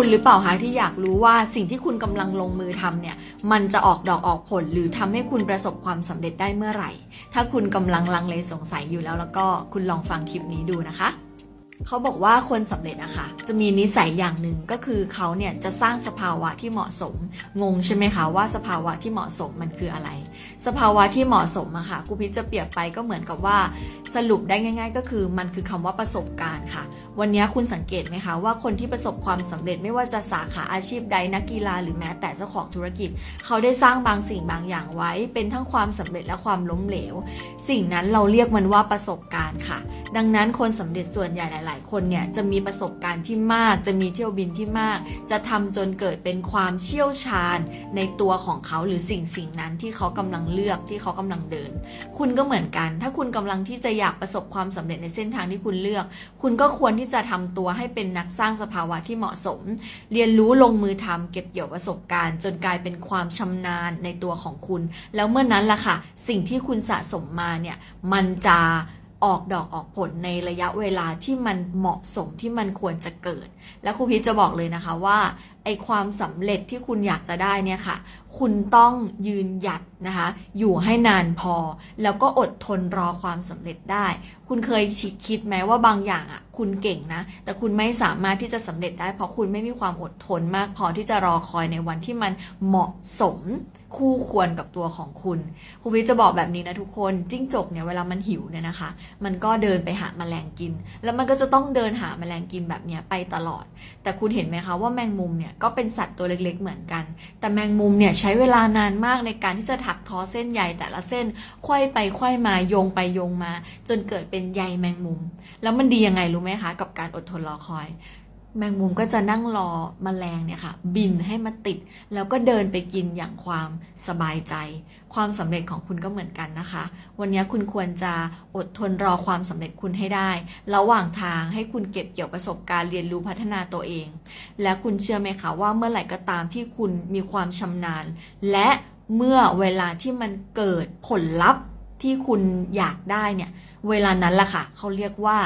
คุณหรือเปล่าคะที่อยากรู้ว่าสิ่งที่คุณกำลังลงมือทำเนี่ยมันจะออกดอกออกผลหรือทำให้คุณประสบความสำเร็จได้เมื่อไหร่ ถ้าคุณกำลังลังเลสงสัยอยู่แล้วแล้วก็คุณลองฟังคลิปนี้ดูนะคะ เขาบอกว่าคนสำเร็จอะคะ จะมีนิสัยอย่างหนึ่งก็คือเขาเนี่ยจะสร้างสภาวะที่เหมาะสม งงใช่ไหมคะว่าสภาวะที่เหมาะสมมันคืออะไร สภาวะที่เหมาะสมอะค่ะครูพิจะเปรียบไปก็เหมือนกับว่าสรุปได้ง่าย ๆ ก็คือมันคือคำว่าประสบการณ์ค่ะ วันนี้คุณสังเกตไหมคะว่าคนที่ประสบความสำเร็จไม่ว่าจะสาขาอาชีพใดนักกีฬาหรือแม้แต่เจ้าของธุรกิจ เขาได้สร้างบางสิ่งบางอย่างไว้ เป็นทั้งความสำเร็จและความล้มเหลว สิ่งนั้นเราเรียกมันว่าประสบการณ์ค่ะ ดังนั้นคนสำเร็จส่วนใหญ่หลาย ๆ คนเนี่ยจะมีประสบการณ์ที่มาก จะมีเที่ยวบินที่มาก จะทำจนเกิดเป็นความเชี่ยวชาญในตัวของเขาหรือสิ่งสิ่งนั้นที่เขากำลังเลือกที่เขากำลังเดิน คุณก็เหมือนกัน ถ้าคุณกำลังที่จะอยากประสบความสำเร็จในเส้นทางที่คุณเลือก คุณก็ควรที่จะทำตัวให้เป็นนักสร้างสภาวะที่เหมาะสม เรียนรู้ลงมือทำเก็บเกี่ยวประสบการณ์ จนกลายเป็นความชำนาญในตัวของคุณ แล้วเมื่อนั้นล่ะค่ะ สิ่งที่คุณสะสมมาเนี่ยมันจะ ออกดอกออกผลในระยะเวลาที่มันเหมาะสมที่มันควรจะเกิด และครูพีชจะบอกเลยนะคะว่าไอความสำเร็จที่คุณอยากจะได้เนี่ยค่ะ คุณต้องยืนหยัดนะคะ อยู่ให้นานพอ แล้วก็อดทนรอความสำเร็จได้ คุณเคยคิดไหมว่าบางอย่างอะ คุณเก่งนะ แต่คุณไม่สามารถที่จะสำเร็จได้ เพราะคุณไม่มีความอดทนมากพอที่จะรอคอยในวันที่มันเหมาะสม คู่ควรกับตัวของคุณครูวิทจะบอกแบบนี้นะทุกคนจิ้งจกเนี่ยเวลามันหิวเนี่ยนะคะ มันก็เดินไปหาแมลงกิน แล้วมันก็จะต้องเดินหาแมลงกินแบบเนี้ยไปตลอด แต่คุณเห็นไหมคะว่าแมงมุมเนี่ยก็เป็นสัตว์ตัวเล็กๆเหมือนกัน แต่แมงมุมเนี่ยใช้เวลานานมากในการที่จะถักทอเส้นใยแต่ละเส้นไขว้ไปไขว้มาโยงไปโยงมา จนเกิดเป็นใยแมงมุม แล้วมันดียังไงรู้ไหมคะ กับการอดทนรอคอย แมงมุมก็จะนั่งรอมแมลงเนี่ยค่ะ บินให้มาติด แล้วก็เดินไปกินอย่างความสบายใจ ความสำเร็จของคุณก็เหมือนกันนะคะ วันนี้คุณควรจะอดทนรอความสำเร็จคุณให้ได้ ระหว่างทางให้คุณเก็บเกี่ยวประสบการณ์เรียนรู้พัฒนาตัวเอง และคุณเชื่อไหมคะว่าเมื่อไหร่ก็ตามที่คุณมีความชำนาญ และเมื่อเวลาที่มันเกิดผลลัพธ์ที่คุณอยากได้เนี่ย เวลานั้นล่ะค่ะ เขาเรียกว่า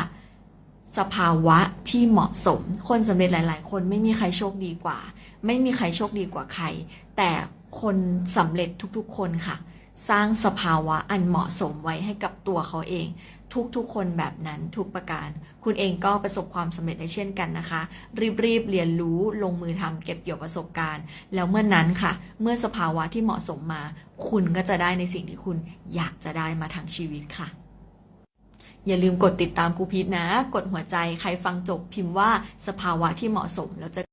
สภาวะที่เหมาะสม คนสำเร็จหลาย ๆ คนไม่มีใครโชคดีกว่า ไม่มีใครโชคดีกว่าใคร แต่คนสำเร็จทุกๆ คนค่ะ สร้างสภาวะอันเหมาะสมไว้ให้กับตัวเขาเอง ทุกๆ คนแบบนั้นทุกประการ คุณเองก็ประสบความสำเร็จได้เช่นกันนะคะ รีบๆ เรียนรู้ลงมือทำเก็บเกี่ยวประสบการณ์ แล้วเมื่อนนั้นค่ะ เมื่อสภาวะที่เหมาะสมมา คุณก็จะได้ในสิ่งที่คุณอยากจะได้มาทั้งชีวิตค่ะ อย่าลืมกดติดตามครูพีทนะ กดหัวใจใครฟังจบพิมพ์ว่าสภาวะที่เหมาะสมแล้วจะ